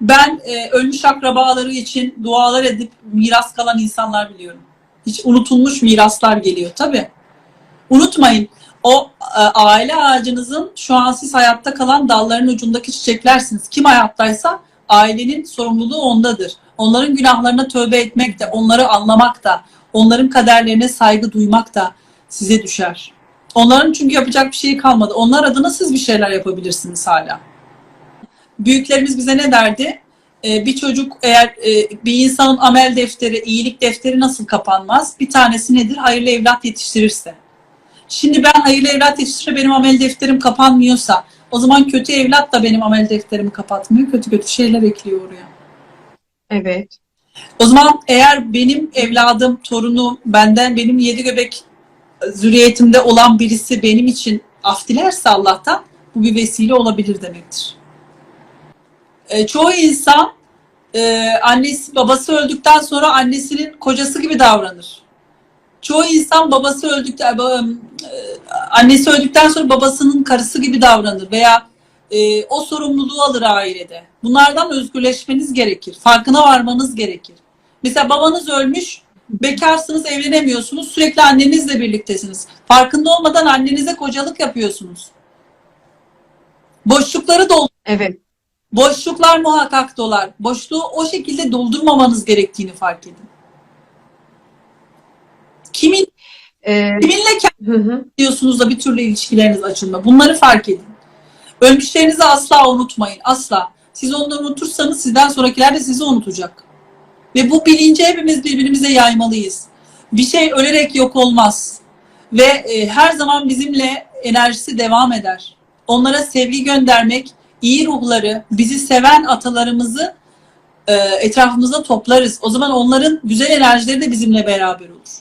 Ben e, ölmüş akrabaları için dualar edip miras kalan insanlar biliyorum. Hiç unutulmuş miraslar geliyor tabii. Unutmayın o e, aile ağacınızın şu an siz hayatta kalan dalların ucundaki çiçeklersiniz. Kim hayattaysa ailenin sorumluluğu ondadır. Onların günahlarına tövbe etmek de, onları anlamak da, onların kaderlerine saygı duymak da size düşer. Onların çünkü yapacak bir şey kalmadı. Onlar adına siz bir şeyler yapabilirsiniz hala. Büyüklerimiz bize ne derdi? Ee, bir çocuk eğer e, bir insanın amel defteri, iyilik defteri nasıl kapanmaz? Bir tanesi nedir? Hayırlı evlat yetiştirirse. Şimdi ben hayırlı evlat yetiştirirse benim amel defterim kapanmıyorsa o zaman kötü evlat da benim amel defterimi kapatmıyor. Kötü kötü şeyler ekliyor oraya. Evet. O zaman eğer benim evladım, torunum, benden benim yedi göbek zürriyetimde olan birisi benim için af dilerse Allah'tan bu bir vesile olabilir demektir. E, çoğu insan e, annesi babası öldükten sonra annesinin kocası gibi davranır. Çoğu insan babası öldükten ba- e, annesi öldükten sonra babasının karısı gibi davranır veya e, o sorumluluğu alır ailede. Bunlardan özgürleşmeniz gerekir. Farkına varmanız gerekir. Mesela babanız ölmüş, bekarsınız, evlenemiyorsunuz, sürekli annenizle birliktesiniz. Farkında olmadan annenize kocalık yapıyorsunuz. Boşlukları doldur. Evet. Boşluklar muhakkak dolar. Boşluğu o şekilde doldurmamanız gerektiğini fark edin. Kimin Ee, kiminle diyorsunuz da bir türlü ilişkileriniz açılma. Bunları fark edin. Ölmüşlerinizi asla unutmayın. Asla. Siz onları unutursanız sizden sonrakiler de sizi unutacak. Ve bu bilinci hepimiz birbirimize yaymalıyız. Bir şey ölerek yok olmaz. Ve e, her zaman bizimle enerjisi devam eder. Onlara sevgi göndermek, iyi ruhları, bizi seven atalarımızı e, etrafımızda toplarız. O zaman onların güzel enerjileri de bizimle beraber olur.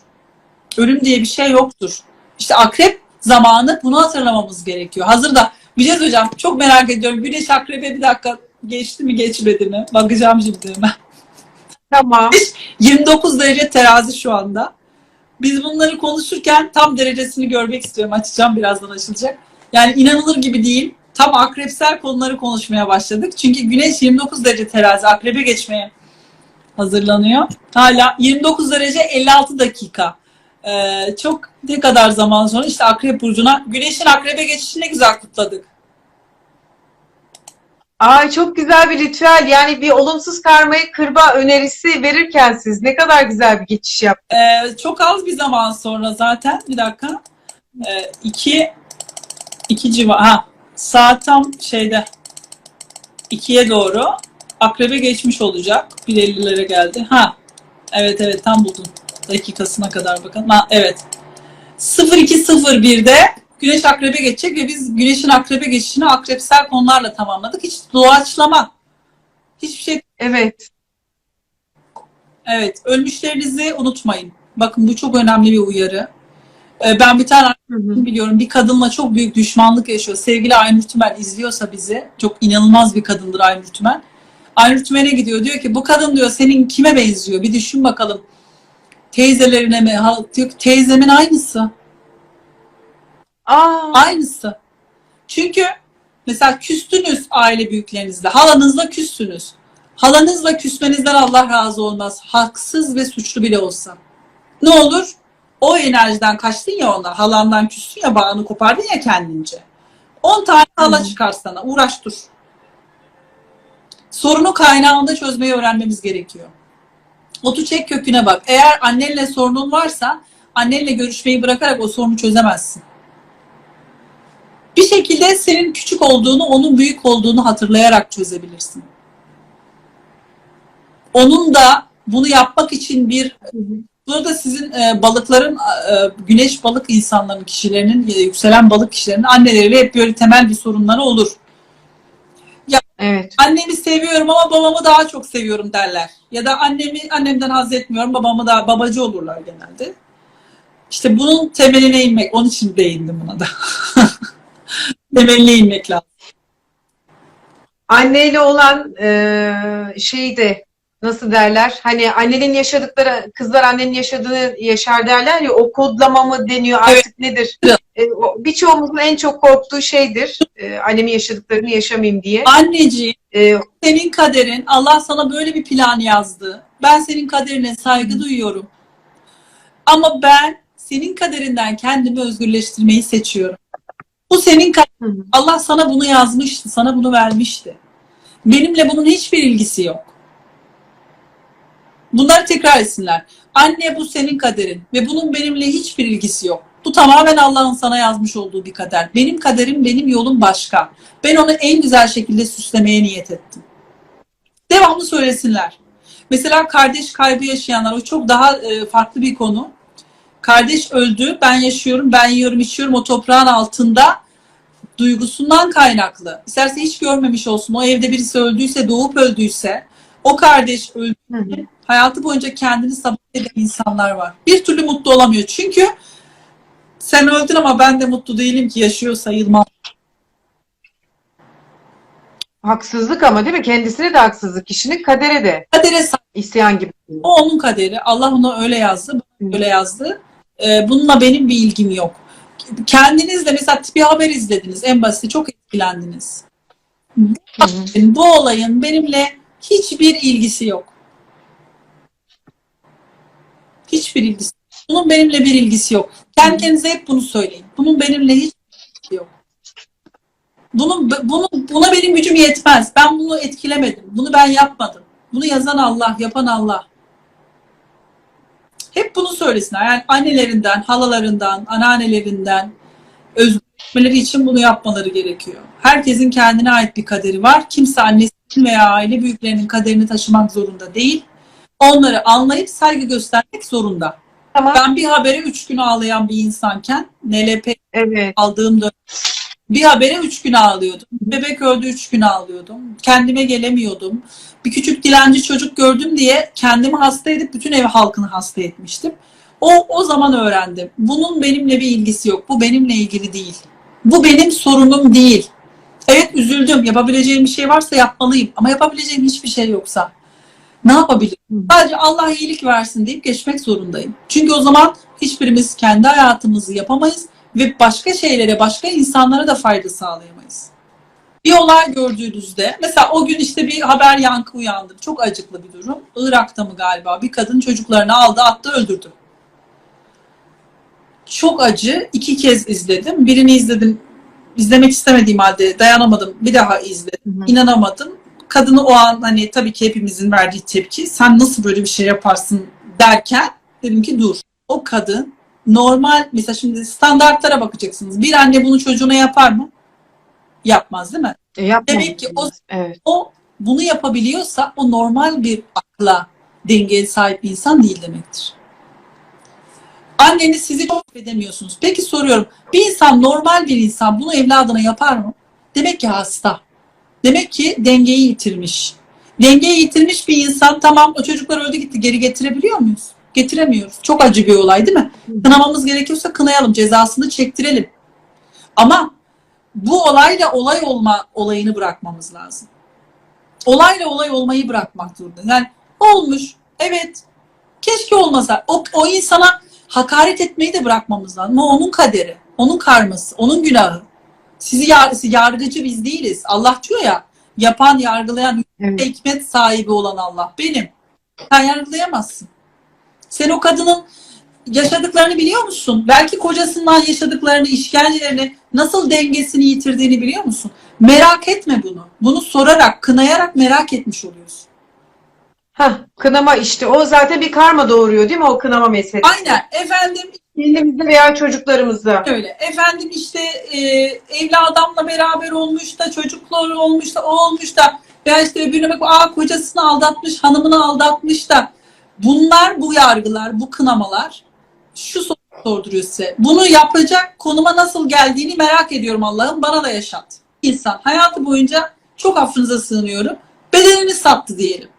Ölüm diye bir şey yoktur. İşte akrep zamanı bunu hatırlamamız gerekiyor. Hazırda Bileceğiz hocam. Çok merak ediyorum. Güneş akrebe bir dakika geçti mi geçmedi mi? Bakacağım şimdi hemen. Tamam. 29 derece terazi şu anda. Biz bunları konuşurken tam derecesini görmek istiyorum. Açacağım birazdan açılacak. Yani inanılır gibi değil. Tam akrepsel konuları konuşmaya başladık. Çünkü güneş 29 derece terazi akrebe geçmeye hazırlanıyor. Hala 29 derece 56 dakika. Ee, çok ne kadar zaman sonra işte akrep burcuna güneşin akrebe geçişini güzel kutladık. Ay çok güzel bir ritüel. Yani bir olumsuz karmayı kırma önerisi verirken siz ne kadar güzel bir geçiş yaptınız. Ee, çok az bir zaman sonra zaten bir dakika ee, iki iki civar ha saat tam şeyde ikiye doğru akrebe geçmiş olacak 1.50'lere geldi ha evet evet tam buldum dakikasına kadar bakın ha evet 02.01'de güneş akrebe geçecek ve biz güneşin akrebe geçişini akrepsel konularla tamamladık hiç doğaçlama hiçbir şey Evet. Evet, ölmüşlerinizi unutmayın. Bakın bu çok önemli bir uyarı. Ee, Ben bir tane hı. biliyorum bir kadınla çok büyük düşmanlık yaşıyor. Sevgili Aynur Tümen izliyorsa bizi, çok inanılmaz bir kadındır Aynur Tümen. Aynur Tümen'e gidiyor diyor ki bu kadın diyor senin kime benziyor bir düşün bakalım. Teyzelerine mi? Diyor ki, teyzemin aynısı. Aa, Aynısı. Çünkü mesela küstünüz aile büyüklerinizle, halanızla küssünüz. Halanızla küsmenizden Allah razı olmaz. Haksız ve suçlu bile olsa. Ne olur? O enerjiden kaçtın ya ona, halandan küstün ya, bağını kopardın ya kendince. 10 tane hala çıkar sana, uğraş dur. Sorunu kaynağında çözmeyi öğrenmemiz gerekiyor. Otu çek köküne bak. Eğer annenle sorunun varsa, annenle görüşmeyi bırakarak o sorunu çözemezsin bir şekilde senin küçük olduğunu, onun büyük olduğunu hatırlayarak çözebilirsin. Onun da bunu yapmak için bir burada sizin e, balıkların e, güneş balık insanların kişilerinin e, yükselen balık kişilerinin anneleriyle hep böyle temel bir sorunları olur. evet. Annemi seviyorum ama babamı daha çok seviyorum derler. Ya da annemi annemden haz etmiyorum, babamı da babacı olurlar genelde. İşte bunun temeline inmek, onun için değindim buna da. temeline inmek lazım. Anneyle olan e, şeyi de nasıl derler? Hani annenin yaşadıkları, kızlar annenin yaşadığını yaşar derler ya o kodlama mı deniyor artık nedir? e, birçoğumuzun en çok korktuğu şeydir. E, annemin yaşadıklarını yaşamayayım diye. Anneciğim E, senin kaderin Allah sana böyle bir plan yazdı. Ben senin kaderine saygı duyuyorum. Ama ben senin kaderinden kendimi özgürleştirmeyi seçiyorum. Bu senin kaderin. Allah sana bunu yazmıştı, sana bunu vermişti. Benimle bunun hiçbir ilgisi yok. Bunları tekrar etsinler. Anne bu senin kaderin ve bunun benimle hiçbir ilgisi yok. Bu tamamen Allah'ın sana yazmış olduğu bir kader. Benim kaderim, benim yolum başka. Ben onu en güzel şekilde süslemeye niyet ettim. Devamlı söylesinler. Mesela kardeş kaybı yaşayanlar, o çok daha e, farklı bir konu. Kardeş öldü, ben yaşıyorum, ben yiyorum, içiyorum o toprağın altında duygusundan kaynaklı. İsterse hiç görmemiş olsun. O evde birisi öldüyse, doğup öldüyse, o kardeş öldü. Hı hı. Hayatı boyunca kendini sabote eden insanlar var. Bir türlü mutlu olamıyor. Çünkü sen öldün ama ben de mutlu değilim ki yaşıyor sayılmam. Haksızlık ama değil mi? Kendisine de haksızlık. Kişinin kadere de Kadere sahip. isyan gibi. O onun kaderi. Allah onu öyle yazdı. bana Öyle yazdı. Ee, bununla benim bir ilgim yok. Kendiniz de mesela bir haber izlediniz. En basiti çok etkilendiniz. Bu olayın benimle hiçbir ilgisi yok. Hiçbir ilgisi. Bunun benimle bir ilgisi yok. Kendi kendinize hep bunu söyleyin. Bunun benimle hiç ilgisi yok. Bunun, bunu, buna benim gücüm yetmez. Ben bunu etkilemedim. Bunu ben yapmadım. Bunu yazan Allah, yapan Allah. Hep bunu söylesinler. Yani annelerinden, halalarından, anneannelerinden özgürleşmeleri için bunu yapmaları gerekiyor. Herkesin kendine ait bir kaderi var. Kimse annesinin veya aile büyüklerinin kaderini taşımak zorunda değil. Onları anlayıp saygı göstermek zorunda. Tamam. Ben bir habere üç gün ağlayan bir insanken NLP Evet. aldığım dönem bir habere üç gün ağlıyordum. Bebek öldü üç gün ağlıyordum. Kendime gelemiyordum. Bir küçük dilenci çocuk gördüm diye kendimi hasta edip bütün ev halkını hasta etmiştim. O, o zaman öğrendim. Bunun benimle bir ilgisi yok. Bu benimle ilgili değil. Bu benim sorunum değil. Evet üzüldüm. Yapabileceğim bir şey varsa yapmalıyım. Ama yapabileceğim hiçbir şey yoksa ne yapabilirim? Sadece Allah iyilik versin deyip geçmek zorundayım. Çünkü o zaman hiçbirimiz kendi hayatımızı yapamayız ve başka şeylere, başka insanlara da fayda sağlayamayız. Bir olay gördüğünüzde, mesela o gün işte bir haber yankı uyandı. Çok acıklı bir durum. Irak'ta mı galiba? Bir kadın çocuklarını aldı, attı, öldürdü. Çok acı. İki kez izledim. Birini izledim. İzlemek istemediğim halde dayanamadım. Bir daha izledim. Hı hı. İnanamadım. Kadını o an hani tabii ki hepimizin verdiği tepki sen nasıl böyle bir şey yaparsın derken dedim ki dur. O kadın normal mesela şimdi standartlara bakacaksınız. Bir anne bunu çocuğuna yapar mı? Yapmaz değil mi? E, yapmamışsınız. Demek ki o- Evet. O bunu yapabiliyorsa o normal bir akla dengeye sahip bir insan değil demektir. Anneniz sizi çok edemiyorsunuz. Peki soruyorum. Bir insan normal bir insan bunu evladına yapar mı? Demek ki hasta. Demek ki dengeyi yitirmiş. Dengeyi yitirmiş bir insan tamam o çocuklar öldü gitti geri getirebiliyor muyuz? Getiremiyoruz. Çok acı bir olay değil mi? Kınamamız gerekiyorsa kınayalım, cezasını çektirelim. Ama bu olayla olay olma olayını bırakmamız lazım. Olayla olay olmayı bırakmak zorunda. Yani olmuş, evet, keşke olmasa. O, o insana hakaret etmeyi de bırakmamız lazım. O onun kaderi, onun karması, onun günahı. Sizi yar, yargıcı biz değiliz. Allah diyor ya, yapan, yargılayan, Evet. hikmet sahibi olan Allah. Benim. Sen yargılayamazsın. Sen o kadının yaşadıklarını biliyor musun? Belki kocasından yaşadıklarını, işkencelerini, nasıl dengesini yitirdiğini biliyor musun? Merak etme bunu. Bunu sorarak, kınayarak merak etmiş oluyorsun. Hah, kınama işte. O zaten bir karma doğuruyor değil mi? O kınama meselesi. Aynen. Efendim Kendimizde veya çocuklarımızda. öyle. Efendim işte e, evli adamla beraber olmuş da çocuklar olmuş da o olmuş da ya işte öbürüne bak aa kocasını aldatmış, hanımını aldatmış da bunlar bu yargılar, bu kınamalar şu soru sorduruyor size. Bunu yapacak konuma nasıl geldiğini merak ediyorum Allah'ım bana da yaşat. İnsan hayatı boyunca çok affınıza sığınıyorum. Bedenini sattı diyelim.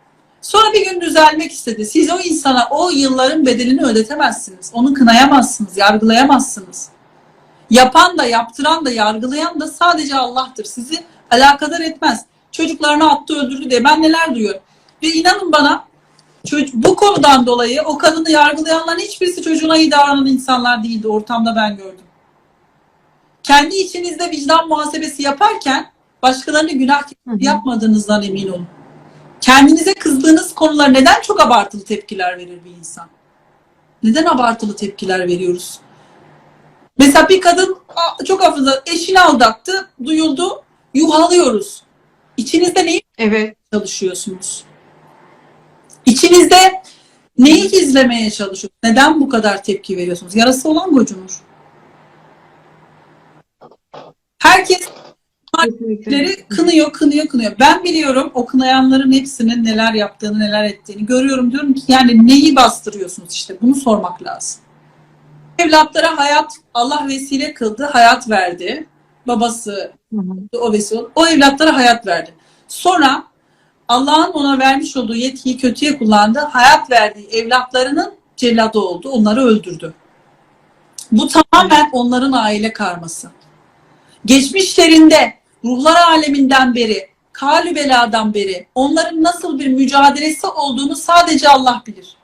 Sonra bir gün düzelmek istedi. Siz o insana o yılların bedelini ödetemezsiniz. Onu kınayamazsınız, yargılayamazsınız. Yapan da, yaptıran da, yargılayan da sadece Allah'tır. Sizi alakadar etmez. Çocuklarını attı, öldürdü diye ben neler duyuyorum. Ve inanın bana bu konudan dolayı o kadını yargılayanların hiçbirisi çocuğuna iyi davranan insanlar değildi. Ortamda ben gördüm. Kendi içinizde vicdan muhasebesi yaparken başkalarına günah yapmadığınızdan emin olun. Kendinize kızdığınız konular neden çok abartılı tepkiler verir bir insan? Neden abartılı tepkiler veriyoruz? Mesela bir kadın "Aa, çok hafıza eşini aldattı, duyuldu, yuhalıyoruz. İçinizde neyi Evet. çalışıyorsunuz? İçinizde neyi gizlemeye çalışıyorsunuz? Neden bu kadar tepki veriyorsunuz? Yarası olan gocunur. Herkes Kesinlikle. Kınıyor, kınıyor, kınıyor. Ben biliyorum o kınayanların hepsinin neler yaptığını, neler ettiğini görüyorum. Diyorum ki yani neyi bastırıyorsunuz işte bunu sormak lazım. Evlatlara hayat, Allah vesile kıldı, hayat verdi. Babası Hı hı. o vesile, o evlatlara hayat verdi. Sonra Allah'ın ona vermiş olduğu yetkiyi kötüye kullandı. Hayat verdiği evlatlarının celladı oldu. Onları öldürdü. Bu tamamen onların aile karması. Geçmişlerinde ruhlar aleminden beri, kalü beladan beri onların nasıl bir mücadelesi olduğunu sadece Allah bilir.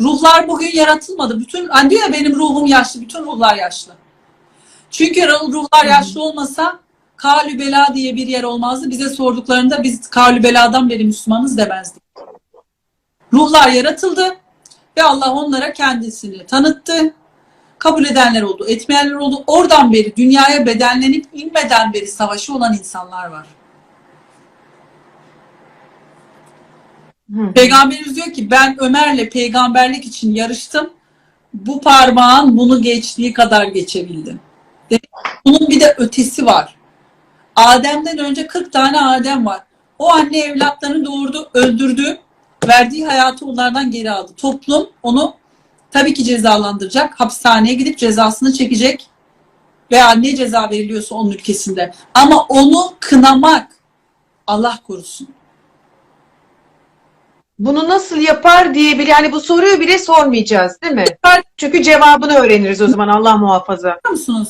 Ruhlar bugün yaratılmadı. Bütün hani diyor ya benim ruhum yaşlı, bütün ruhlar yaşlı. Çünkü ruhlar yaşlı olmasa kalü bela diye bir yer olmazdı. Bize sorduklarında biz kalü beladan beri Müslümanız demezdik. Ruhlar yaratıldı ve Allah onlara kendisini tanıttı. Kabul edenler oldu, etmeyenler oldu. Oradan beri dünyaya bedenlenip inmeden beri savaşı olan insanlar var. Hı. Peygamberimiz diyor ki ben Ömer'le peygamberlik için yarıştım. Bu parmağın bunu geçtiği kadar geçebildim. Demek Bunun bir de ötesi var. Adem'den önce 40 tane Adem var. O anne evlatlarını doğurdu, öldürdü. Verdiği hayatı onlardan geri aldı. Toplum onu tabii ki cezalandıracak. Hapishaneye gidip cezasını çekecek. Veya ne ceza veriliyorsa onun ülkesinde. Ama onu kınamak Allah korusun. Bunu nasıl yapar diye bile yani bu soruyu bile sormayacağız değil mi? Çünkü cevabını öğreniriz o zaman Allah muhafaza. Biliyor musunuz?